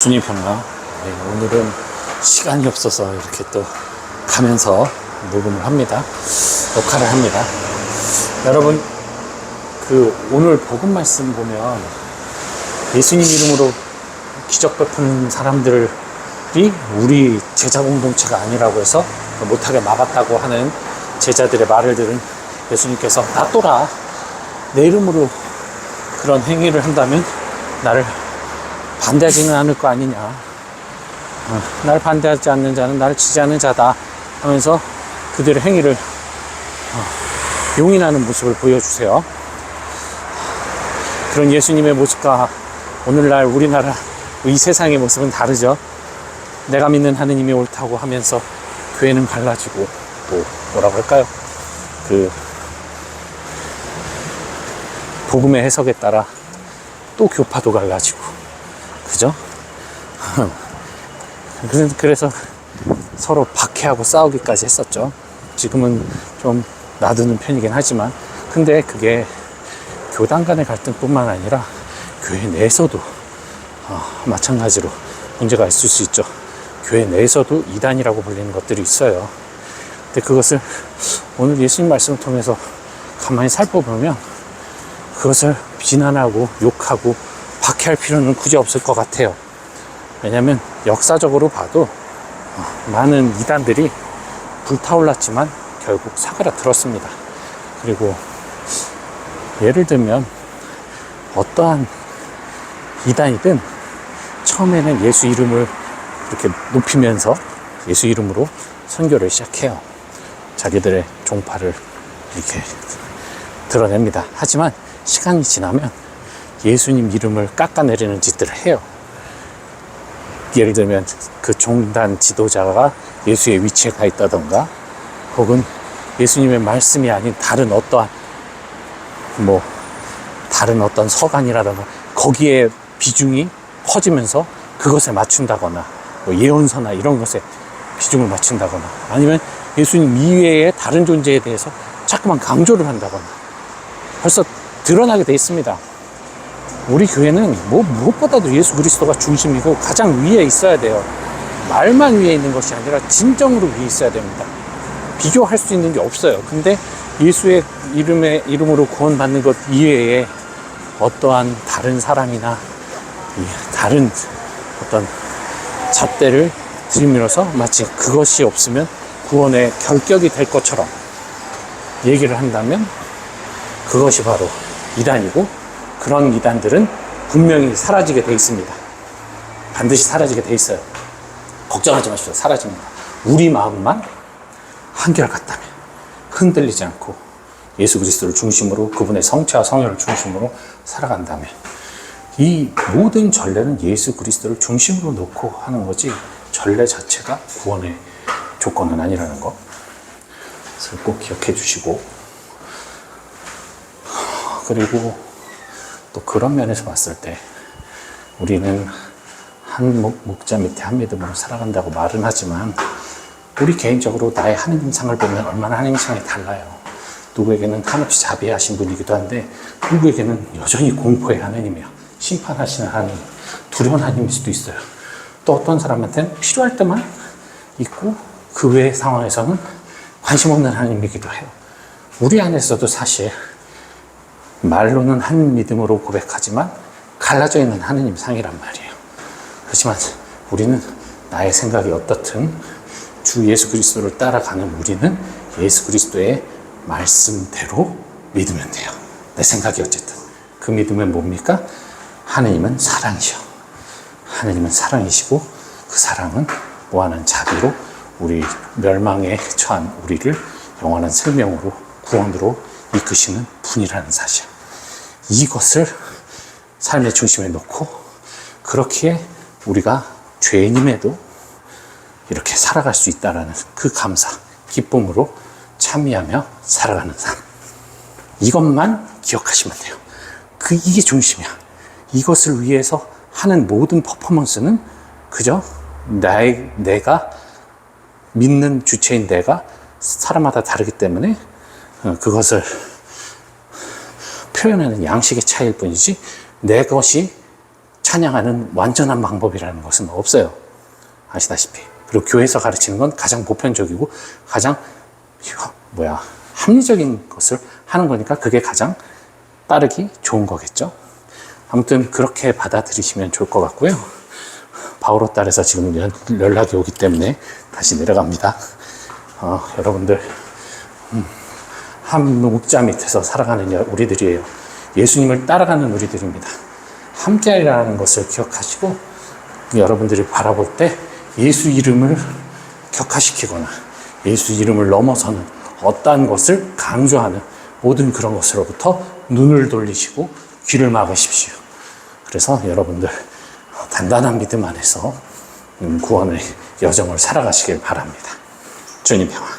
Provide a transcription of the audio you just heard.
순위 평가. 네, 오늘은 시간이 없어서 이렇게 또 가면서 녹음을 합니다. 녹화를 합니다. 여러분, 그 오늘 복음 말씀 보면 예수님 이름으로 기적 베푸는 사람들이 우리 제자 공동체가 아니라고 해서 못하게 막았다고 하는 제자들의 말을 들은 예수님께서 놔둬라. 내 이름으로 그런 행위를 한다면 나를 반대하지는 않을 거 아니냐. 어, 날 반대하지 않는 자는 나를 지지하는 자다 하면서 그들의 행위를 어, 용인하는 모습을 보여주세요. 그런 예수님의 모습과 오늘날 우리나라 이 세상의 모습은 다르죠. 내가 믿는 하느님이 옳다고 하면서 교회는 갈라지고 또 뭐라고 할까요? 그 복음의 해석에 따라 또 교파도 갈라지고 그죠? 그래서- 서로 박해하고 싸우기까지 했었죠. 지금은 좀 놔두는 편이긴 하지만, 근데 그게 교단 간의 갈등뿐만 아니라 교회 내에서도 어, 마찬가지로 문제가 있을 수 있죠. 교회 내에서도 이단이라고 불리는 것들이 있어요. 근데 그것을 오늘 예수님 말씀을 통해서 가만히 살펴보면 그것을 비난하고 욕하고 박해할 필요는 굳이 없을 것 같아요. 왜냐하면 역사적으로 봐도 어, 많은 이단들이 불타올랐지만 결국 사그라들었습니다. 그리고 예를 들면 어떠한 이단이든 처음에는 예수 이름을 이렇게 높이면서 예수 이름으로 선교를 시작해요. 자기들의 종파를 이렇게 드러냅니다. 하지만 시간이 지나면 예수님 이름을 깎아내리는 짓들을 해요. 예를 들면 그 종단 지도자가 예수의 위치에 가 있다던가 혹은 예수님의 말씀이 아닌 다른 어떠한 뭐 다른 어떤 서간이라던가 거기에 비중이 커지면서 그것에 맞춘다거나 뭐 예언서나 이런 것에 비중을 맞춘다거나 아니면 예수님 이외의 다른 존재에 대해서 자꾸만 강조를 한다거나 벌써 드러나게 돼 있습니다. 우리 교회는 뭐 무엇보다도 예수 그리스도가 중심이고 가장 위에 있어야 돼요. 말만 위에 있는 것이 아니라 진정으로 위에 있어야 됩니다. 비교할 수 있는 게 없어요. 근데 예수의 이름의 이름으로 구원받는 것 이외에 어떠한 다른 사람이나 이 다른 어떤 잣대를 들이밀어서 마치 그것이 없으면 구원의 결격이 될 것처럼 얘기를 한다면 그것이 바로 이단이고 그런 이단들은 분명히 사라지게 돼 있습니다. 반드시 사라지게 돼 있어요. 걱정하지 마십시오. 사라집니다. 우리 마음만 한결같다면 흔들리지 않고 예수 그리스도를 중심으로 그분의 성체와 성혈을 중심으로 살아간다면 이 모든 전례는 예수 그리스도를 중심으로 놓고 하는 거지 전례 자체가 구원의 조건은 아니라는 거. 그래서 꼭 기억해 주시고 그리고 또 그런 면에서 봤을 때 우리는 한 목, 목자 밑에 한 믿음으로 살아간다고 말은 하지만 우리 개인적으로 나의 하느님상을 보면 얼마나 하느님상이 달라요. 누구에게는 한없이 자비하신 분이기도 한데 누구에게는 여전히 공포의 하느님이요. 심판하시는 하느님, 두려운 하느님일 수도 있어요. 또 어떤 사람한테는 필요할 때만 있고 그 외의 상황에서는 관심 없는 하느님이기도 해요. 우리 안에서도 사실 말로는 한 믿음으로 고백하지만 갈라져 있는 하느님 상이란 말이에요. 그렇지만 우리는 나의 생각이 어떻든 주 예수 그리스도를 따라가는 우리는 예수 그리스도의 말씀대로 믿으면 돼요. 내 생각이 어쨌든. 그 믿음은 뭡니까? 하느님은 사랑이셔. 하느님은 사랑이시고 그 사랑은 무한한 자비로 우리 멸망에 처한 우리를 영원한 생명으로 구원으로 이끄시는 분이라는 사실. 이것을 삶의 중심에 놓고 그렇기에 우리가 죄인임에도 이렇게 살아갈 수 있다라는 그 감사, 기쁨으로 참여하며 살아가는 삶. 이것만 기억하시면 돼요. 그 이게 중심이야. 이것을 위해서 하는 모든 퍼포먼스는 그저 나의 내가 믿는 주체인 내가 사람마다 다르기 때문에 어, 그것을 표현하는 양식의 차이일 뿐이지 내 것이 찬양하는 완전한 방법이라는 것은 없어요. 아시다시피. 그리고 교회에서 가르치는 건 가장 보편적이고 가장 혀- 뭐야 합리적인 것을 하는 거니까 그게 가장 빠르기 좋은 거겠죠. 아무튼 그렇게 받아들이시면 좋을 것 같고요. 바오로 딸에서 지금 연- 연락이 오기 때문에 다시 내려갑니다. 어, 여러분들 음, 한 목자 밑에서 살아가는 여- 우리들이에요. 예수님을 따라가는 우리들입니다. 함께하리라는 것을 기억하시고 여러분들이 바라볼 때 예수 이름을 격화시키거나 예수 이름을 넘어서는 어떠한 것을 강조하는 모든 그런 것으로부터 눈을 돌리시고 귀를 막으십시오. 그래서 여러분들 단단한 믿음 안에서 음, 구원의 여정을 살아가시길 바랍니다. 주님 평안.